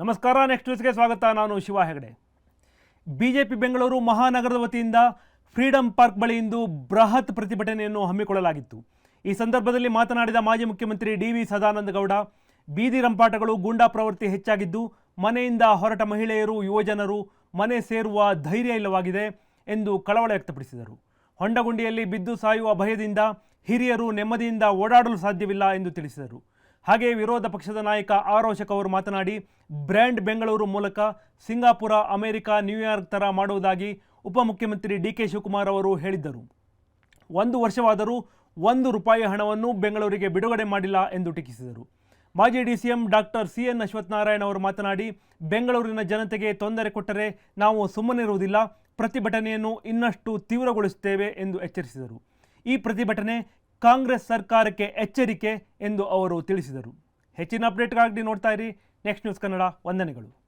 ನಮಸ್ಕಾರ ನೆಕ್ಸ್ಟ್ ನ್ಯೂಸ್ಗೆ ಸ್ವಾಗತ. ನಾನು Shiva Hegde. B J P Bengaluru ಮಹಾನಗರದ ವತಿಯಿಂದ ಫ್ರೀಡಂ ಪಾರ್ಕ್ ಬಳಿ ಇಂದು ಬೃಹತ್ ಪ್ರತಿಭಟನೆಯನ್ನು ಹಮ್ಮಿಕೊಳ್ಳಲಾಗಿತ್ತು. ಈ ಸಂದರ್ಭದಲ್ಲಿ ಮಾತನಾಡಿದ ಮಾಜಿ ಮುಖ್ಯಮಂತ್ರಿ ಡಿ ವಿ ಸದಾನಂದ ಗೌಡ, ಬೀದಿ ರಂಪಾಟಗಳು ಗೂಂಡಾ ಪ್ರವೃತ್ತಿ ಹೆಚ್ಚಾಗಿದ್ದು, ಮನೆಯಿಂದ ಹೊರಟ ಮಹಿಳೆಯರು, ಯುವಜನರು ಮನೆ ಸೇರುವ ಧೈರ್ಯ ಇಲ್ಲವಾಗಿದೆ ಎಂದು ಕಳವಳ ವ್ಯಕ್ತಪಡಿಸಿದರು. ಹೊಂಡಗುಂಡಿಯಲ್ಲಿ ಬಿದ್ದು ಸಾಯುವ ಭಯದಿಂದ ಹಿರಿಯರು ನೆಮ್ಮದಿಯಿಂದ ಓಡಾಡಲು ಸಾಧ್ಯವಿಲ್ಲ ಎಂದು ತಿಳಿಸಿದರು. ಹಾಗೆ ವಿರೋಧ ಪಕ್ಷದ ನಾಯಕ ಆರೋಷಕ್ ಅವರು ಮಾತನಾಡಿ, ಬ್ರ್ಯಾಂಡ್ ಬೆಂಗಳೂರು ಮೂಲಕ ಸಿಂಗಾಪುರ, ಅಮೆರಿಕ ನ್ಯೂಯಾರ್ಕ್ ಥರ ಮಾಡುವುದಾಗಿ ಉಪಮುಖ್ಯಮಂತ್ರಿ ಡಿ ಕೆ ಶಿವಕುಮಾರ್ ಅವರು ಹೇಳಿದ್ದರು. ಒಂದು ವರ್ಷವಾದರೂ ಒಂದು ರೂಪಾಯಿ ಹಣವನ್ನು ಬೆಂಗಳೂರಿಗೆ ಬಿಡುಗಡೆ ಮಾಡಿಲ್ಲ ಎಂದು ಟೀಕಿಸಿದರು. ಮಾಜಿ D DCM doctor C N Ashwathnarayan ಅವರು ಮಾತನಾಡಿ, ಬೆಂಗಳೂರಿನ ಜನತೆಗೆ ತೊಂದರೆ ಕೊಟ್ಟರೆ ನಾವು ಸುಮ್ಮನಿರುವುದಿಲ್ಲ, ಪ್ರತಿಭಟನೆಯನ್ನು ಇನ್ನಷ್ಟು ತೀವ್ರಗೊಳಿಸುತ್ತೇವೆ ಎಂದು ಎಚ್ಚರಿಸಿದರು. ಈ ಪ್ರತಿಭಟನೆ ಕಾಂಗ್ರೆಸ್ ಸರ್ಕಾರಕ್ಕೆ ಎಚ್ಚರಿಕೆ ಎಂದು ಅವರು ತಿಳಿಸಿದರು. ಹೆಚ್ಚಿನ ಅಪ್ಡೇಟ್ಗಾಗಿ ನೋಡ್ತಾ ಇರಿ. ನೆಕ್ಸ್ಟ್ ನ್ಯೂಸ್ ಕನ್ನಡ ವಂದನೆಗಳು.